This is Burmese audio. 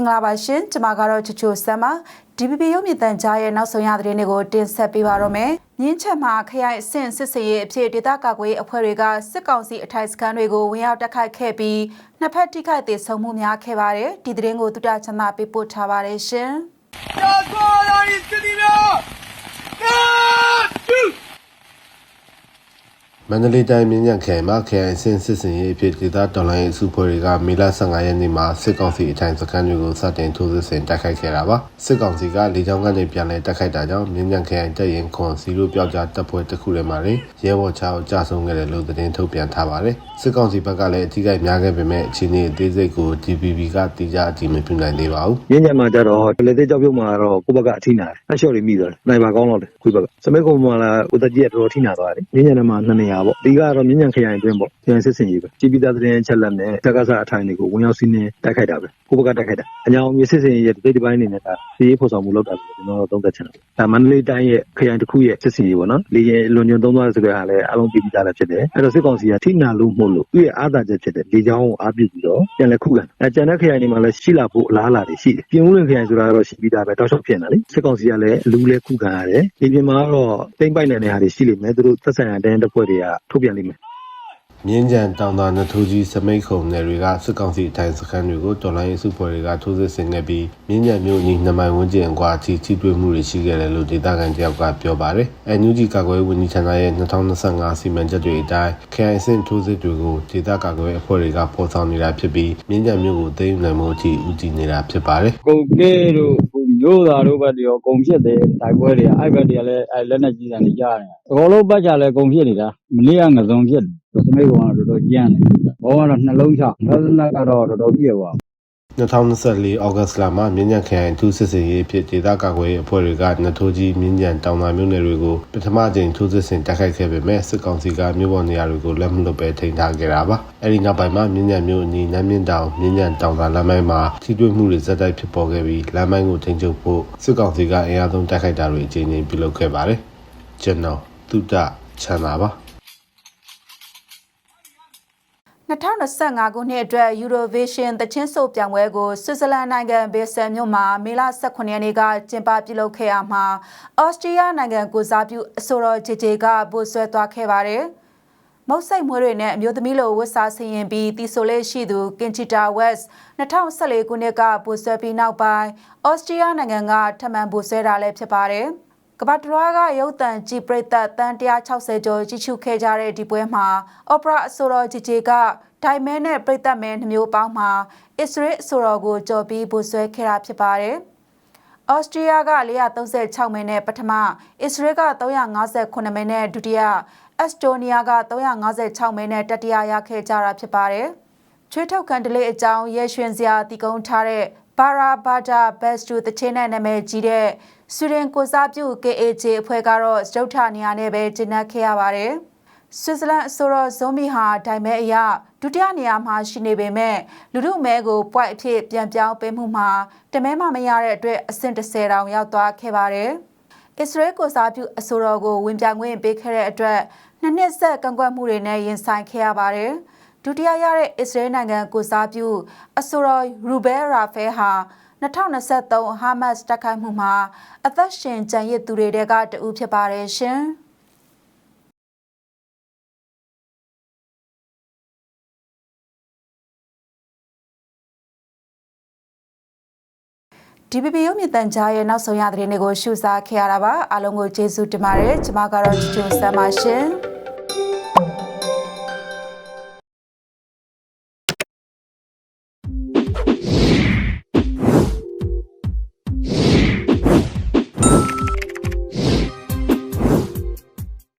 င်္ဂလာပါရှင်ကျွန်မကတော့ချူချူဆမ်ပါ DPP ရုပ်မြင်သံကြားရဲ့နောက်ဆုံးရသတင်းတွေကိုတင်ဆက်ပေးပါရမယ်။မြင်းချက်မှာခရိုင်အဆင့်စစ်စင်ရေးအဖြစ်ဒေသကာကွယ်ရေးအဖွဲ့တွေကစစ်ကောင်စီအထိုက်စခန်းတွေကိုဝင်ရောက်တိုက်ခိုက်ခဲ့ပြီးနှစ်ဖက်ထိခိုက်သေးဆုံးမှုများခဲ့ပါတယ်။ဒီသတင်းကိုတူတာချမ်းသာပေးပို့ထားပါတယ်ရှင်။ မန္တလေးတိုင်းမြင်းညံခရိုင်မှာခရိုင်အဆင့်စစ်စင်ရေးအဖြစ်ဒေသတော်လိုင်းအစုဖွဲ့တွေကမေလ15ရက်နေ့မှာစစ်ကောင်စီအထိုင်စခန်းတွေကိုစတင်ထိုးစစ်ဆင်တိုက်ခိုက်ခဲ့တာပါစစ်ကောင်စီကလေကြောင်းကနေပြန်လည်တိုက်ခိုက်တာကြောင့်မြင်းညံခရိုင်တပ်ရင်ခွန်စီလိုပြောက်ကြားတပ်ဖွဲ့တစ်ခုထဲမှာလည်းရဲဘော်ချောက်ကြဆုံးခဲ့တယ်လို့သတင်းထုတ်ပြန်ထားပါတယ်စစ်ကောင်စီဘက်ကလည်းအကြီးအကျယ်များခဲ့ပေမဲ့အခြေအနေအသေးစိတ်ကို DPP ကတိကျအကြည့်မပြုနိုင်သေးပါဘူးရင်းညံမှာကြတော့လေသေးကြောက်ပြုတ်မှာတော့ကိုယ့်ဘက်ကအထိနာတယ်အလျှော့တွေမိသွားတယ်နိုင်ပါကောင်းတော့တယ်ခွေးဘက်ကစမိတ်ကုံမှာလာဦးသက်ကြီးကတော်တော်ထိနာသွားတယ်ရင်းညံထဲမှာနှစ်နေရာပေါ့ဒီကတော့မြင်းညံခရိုင်အတွင်းပေါ့ခရိုင်စစ်စင်ကြီးပဲကြည်ပိသားသတင်းချက်လက်နဲ့တက္ကသအထိုင်တွေကိုဝင်ရောက်စီးနှင်းတိုက်ခိုက်တာပဲကိုယ့်ဘက်ကတိုက်ခိုက်တာအညာအောင်မြေစစ်စင်ကြီးရဲ့ဒီဒီပိုင်းအနေနဲ့ဒါစီးရေးဖော်ဆောင်မှုလုပ်တာဆိုကျွန်တော်တို့သုံးသက်ချင်တယ်ဒါမန္တလေးတိုင်းရဲ့ခရိုင်တစ်ခုရဲ့စစ်စင်ကြီးပေါ့နော်လေရင်လွန်ညွန်သုံးသွားတဲ့စကားကလည်းအလုံးကြည့်ပြီးသားလည်းဖြစ်တယ်အဲ့တော့စစ်ကောင်စီကထိနာလို့မှုလို့သူ့ရဲ့အားသာချက်ဖြစ်တဲ့လေကြောင်းကိုအားပြုပြီးတော့ပြန်လည်ခုခံအဲကျန်တဲ့ခရိုင်တွေမှာလည်းရှိလာဖို့အလားအလာတွေရှိတယ်ပြင်ဦးလွင်ခရိုင်ဆိုတာကတော့ရှိပြီးသားပဲတောက်လျှောက်ဖြစ်နေတာလေစစ်ကောင်စီကလည်းအလူလဲခုခံရတယ်ဒီပြင်မှာကတော့တိမ့်ပိုက်နေတဲ့ဟာတွေရှိလိမ့်မယ်သူတို့သက်ဆိုင်ရာတိုင်းတစ်ဖွဲ့တွေကထုတ်ပြန်လိမ့်မယ်မြင်းကြံတောင်သာနထိုးကြီးစမိတ်ခုံနယ်တွေကစစ်ကောင်စီအထိုင်စခန်းတွေကိုတော်လိုင်းရေးစုဖွဲ့တွေကထိုးစစ်ဆင်ခဲ့ပြီးမြင်းကြံမြို့ကြီးနှစ်မိုင်ဝန်းကျင်အကွာအထိထိတွေ့မှုတွေရှိခဲ့တယ်လို့ဒေသခံတယောက်ကပြောပါတယ်။ NUG ကာကွယ်ရေးဝန်ကြီးဌာနရဲ့2025စီမံချက်တွေအတိုင်းခရိုင်စင်ထိုးစစ်တွေကိုဒေသကာကွယ်ရေးအဖွဲ့တွေကဖော်ဆောင်နေတာဖြစ်ပြီးမြင်းကြံမြို့ကိုသိမ်းယူနိုင်မှုအထိဦးတည်နေတာဖြစ်ပါတယ်။ကုတ်ကဲတို့ဟို မျိုးသားတို့ဘက်တရောကုံဖြစ်တယ်တိုက်ပွဲတွေကအဲ့ဘက်တွေကလည်းအဲ့လက်နဲ့ကြီးတယ်နေကြတယ်အကုန်လုံးပတ်ကြလဲကုံဖြစ်နေတာမနေ့ကငစုံဖြစ်တယ်စမိတ်ကောင်ကတော်တော်ကြမ်းတယ်ဘောကတော့နှလုံးချသဒနာကတော့တော်တော်ပြည့်သွား 2024ဩဂတ်လမှာမြင်းညံခရိုင်ထူးစစ်စင်ရေးဖြစ်ဒေသကာကွယ်ရေးအဖွဲ့တွေကနထိုးကြီးမြင်းညံတောင်သာမြို့နယ်တွေကိုပထမကြိမ်ထူးစစ်ဆင်တိုက်ခိုက်ခဲ့ပေမဲ့စစ်ကောင်စီကမြို့ပေါ်နေရာတွေကိုလက်မလွတ်ပဲထိန်းထားခဲ့တာပါအဲဒီနောက်ပိုင်းမှာမြင်းညံမြို့အနီးနမ်းမြင့်တောင်မြင်းညံတောင်သာလမ်းပိုင်းမှာထိတွေ့မှုတွေဇက်တိုက်ဖြစ်ပေါ်ခဲ့ပြီးလမ်းပိုင်းကိုထိန်းချုပ်ဖို့စစ်ကောင်စီကအင်အားသုံးတိုက်ခိုက်တာတွေအကြိမ်ကြိမ်ပြုလုပ်ခဲ့ပါတယ်ကျွန်တော်တုဒ္ဒချမ်းသာပါ 2025ခုနှစ်အတွက် Eurovision သချင်းဆိုပြိုင်ပွဲကိုဆွစ်ဇာလန်နိုင်ငံဘေဆယ်မြို့မှာမေလ18ရက်နေ့ကကျင်းပပြုလုပ်ခဲ့ရမှာအော်စတြေးလျနိုင်ငံကိုစားပြုအဆိုတော်ဂျေဂျေကပို့ဆွဲသွားခဲ့ပါတယ်။မုတ်စိတ်မွေးတွေနဲ့အမျိုးသမီးလိုဝတ်စားဆင်ရင်ပြီးတီဆိုလေးရှိသူကင်ချီတာဝက်စ်2014ခုနှစ်ကပို့ဆွဲပြီးနောက်ပိုင်းအော်စတြေးလျနိုင်ငံကထပ်မံပို့ဆွဲတာလည်းဖြစ်ပါတယ်။ ကဘာတရွားကရုပ်တံကြည်ပရိသတ်တန်160ကျော်ကြီးစုခဲ့ကြတဲ့ဒီပွဲမှာအော်ပရာအဆိုတော်ဂျီဂျေကဒိုင်မဲနဲ့ပရိသတ်မဲနှမျိုးပေါင်းမှာအစ္စရေးအဆိုတော်ကိုကြော်ပြီးဗိုလ်ဆွဲခဲ့တာဖြစ်ပါတယ်။အော်စတြေးလျက436မဲနဲ့ပထမအစ္စရေးက358မဲနဲ့ဒုတိယအက်စတိုးနီးယားက356မဲနဲ့တတိယရခဲ့ကြတာဖြစ်ပါတယ်။ချွေးထုတ်ကန်တလေးအကြောင်းရဲရွှင်စရာတည်ကုန်းထားတဲ့ ဘာရာဘာဒါဘက်စတူတချင်းနဲ့နာမည်ကြီးတဲ့ဆွေဒင်ကိုစားပြု KAJ အဖွဲ့ကတော့စတုထနေရာနဲ့ပဲကျင်းပခဲ့ရပါတယ်။ဆွစ်ဇာလန်အဆိုတော်ဇိုမီဟာဒိုင်မဲအရဒုတိယနေရာမှာရှိနေပေမဲ့လူထုမဲကိုပွိုက်အဖြစ်ပြန်ပြောင်းပေးမှုမှာတမဲမှမရတဲ့အတွက်အဆင့်30တောင်ရောက်သွားခဲ့ပါတယ်။အစ္စရေးကိုစားပြုအဆိုတော်ကိုဝင်ပြိုင်ခွင့်ပေးခဲ့တဲ့အတွက်နှစ်နှစ်ဆက်ကန့်ကွက်မှုတွေနဲ့ရင်ဆိုင်ခဲ့ရပါတယ်။ ဒုတိယရတဲ့အစ္စရေးနိုင်ငံကိုစားပြုအဆိုတော်ရူဘဲရာဖဲဟာ2023ဟာမတ်စ်တိုက်ခိုက်မှုမှာအသက်ရှင်ကျန်ရစ်သူတွေတဲကတဦးဖြစ်ပါတယ်ရှင်။ DPP ရုပ်မြင်သံကြားရဲ့နောက်ဆုံးရသတင်းတွေကိုရှုစားခဲ့ရတာပါအားလုံးကိုကျေးဇူးတင်ပါတယ်ကျွန်မကတော့ချူချူဆမ်းပါရှင်